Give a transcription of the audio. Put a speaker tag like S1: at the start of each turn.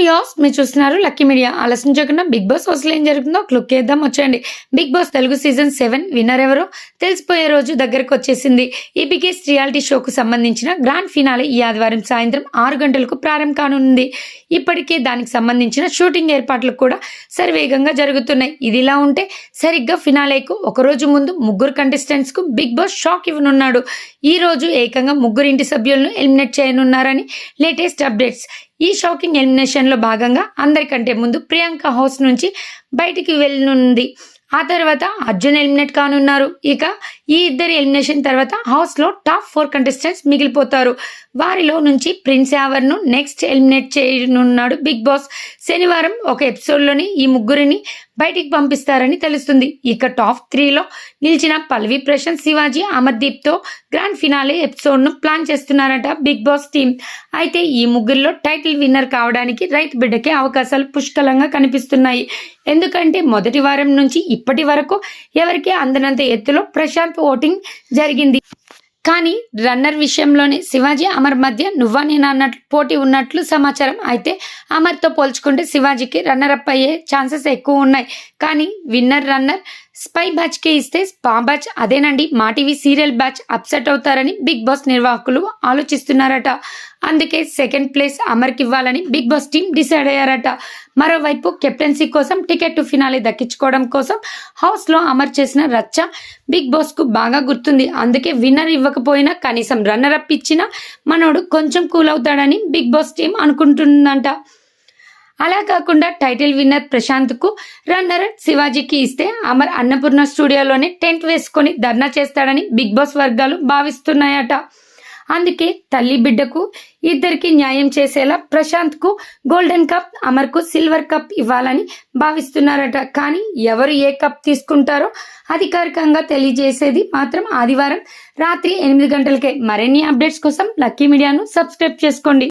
S1: Views మీరు చూస్తున్నారు lucky media. ఆలస్యం చేయకుండా బిగ్ బాస్ అసలు ఏం జరుగుతుందో క్లుక్ వేద్దాం. వచ్చేయండి. Bigg Boss Telugu season seven winner ఎవరో? తెలిసిపోయే రోజు దగ్గరకు వచ్చేసింది. ఈ బిగ్గెస్ట్ రియాలిటీ షోకు సంబంధించిన గ్రాండ్ ఫినాలే ఈ ఆదివారం సాయంత్రం ఆరు గంటలకు ప్రారంభం కానుంది. ఇప్పటికే దానికి సంబంధించిన షూటింగ్ ఏర్పాట్లు కూడా సరివేగంగా జరుగుతున్నాయి. ఇది ఇలా ఉంటే సరిగ్గా ఫినాలేకు ఒక రోజు ముందు ముగ్గురు contestants కు బిగ్ బాస్ షాక్ ఇవ్వనున్నాడు. ఈ రోజు ఏకంగా ముగ్గురు ఇంటి సభ్యులను ఎలిమినేట్ చేయనున్నారని లేటెస్ట్ అప్డేట్స్. ఈ షాకింగ్ ఎలిమినేషన్లో భాగంగా అందరికంటే ముందు ప్రియాంక హౌస్ నుంచి బయటికి వెళ్ళనుంది. ఆ తర్వాత అర్జున్ ఎలిమినేట్ కానున్నారు. ఇక ఈ ఇద్దరి ఎలిమినేషన్ తర్వాత హౌస్లో టాప్ ఫోర్ కంటెస్టెంట్స్ మిగిలిపోతారు. వారిలో నుంచి ప్రిన్స్ యావర్ను నెక్స్ట్ ఎలిమినేట్ చేయనున్నాడు బిగ్ బాస్. శనివారం ఒక ఎపిసోడ్లోని ఈ ముగ్గురిని బయటికి పంపిస్తారని తెలుస్తుంది. ఇక టాప్ త్రీలో నిలిచిన పల్వి ప్రశాంత్ శివాజీ అమర్దీప్తో గ్రాండ్ ఫినాలే ఎపిసోడ్ను ప్లాన్ చేస్తున్నారట బిగ్ బాస్ టీం అయితే ఈ ముగ్గురిలో టైటిల్ విన్నర్ కావడానికి రైతు బిడ్డకే అవకాశాలు పుష్కలంగా కనిపిస్తున్నాయి. ఎందుకంటే మొదటి వారం నుంచి ఇప్పటి వరకు ఎవరికి అందనంత ఎత్తులో ప్రశాంత్ ఓటింగ్ జరిగింది. కానీ రన్నర్ విషయంలోనే శివాజీ అమర్ మధ్య నువ్వా నేను అన్నట్లు పోటీ ఉన్నట్లు సమాచారం అయితే అమర్తో పోల్చుకుంటే శివాజీకి రన్నర్ అప్ అయ్యే ఛాన్సెస్ ఎక్కువ ఉన్నాయి. కానీ విన్నర్ రన్నర్ స్పై బ్యాచ్కి ఇస్తే స్పా బ్యాచ్ అదేనండి. Maa TV serial batch upset అవుతారని బిగ్ బాస్ నిర్వాహకులు ఆలోచిస్తున్నారట. అందుకే సెకండ్ ప్లేస్ అమర్కి ఇవ్వాలని బిగ్ బాస్ టీం డిసైడ్ అయ్యారట. మరోవైపు కెప్టెన్సీ కోసం టికెట్ టు ఫినాలే దక్కించుకోవడం కోసం హౌస్లో అమర్ చేసిన రచ్చ బిగ్ బాస్కు బాగా గుర్తుంది. అందుకే విన్నర్ ఇవ్వకపోయినా కనీసం రన్నర్ అప్ ఇచ్చిన మనోడు కొంచెం కూల్ అవుతాడని బిగ్ బాస్ టీం అనుకుంటుందంట. అలా కాకుండా టైటిల్ విన్నర్ ప్రశాంత్కు రన్నర్ శివాజీకి ఇస్తే అమర్ అన్నపూర్ణ స్టూడియోలోనే టెంట్ వేసుకొని ధర్నా చేస్తాడని బిగ్ బాస్ వర్గాలు భావిస్తున్నాయట. అందుకే తల్లి బిడ్డకు ఇద్దరికి న్యాయం చేసేలా ప్రశాంత్కు గోల్డెన్ కప్ అమర్కు సిల్వర్ కప్ ఇవ్వాలని భావిస్తున్నారట. కానీ ఎవరు ఏ కప్ తీసుకుంటారో అధికారికంగా తెలియజేసేది మాత్రం ఆదివారం రాత్రి ఎనిమిది గంటలకే. మరిన్ని అప్డేట్స్ కోసం లక్కీ మీడియాను సబ్స్క్రైబ్ చేసుకోండి.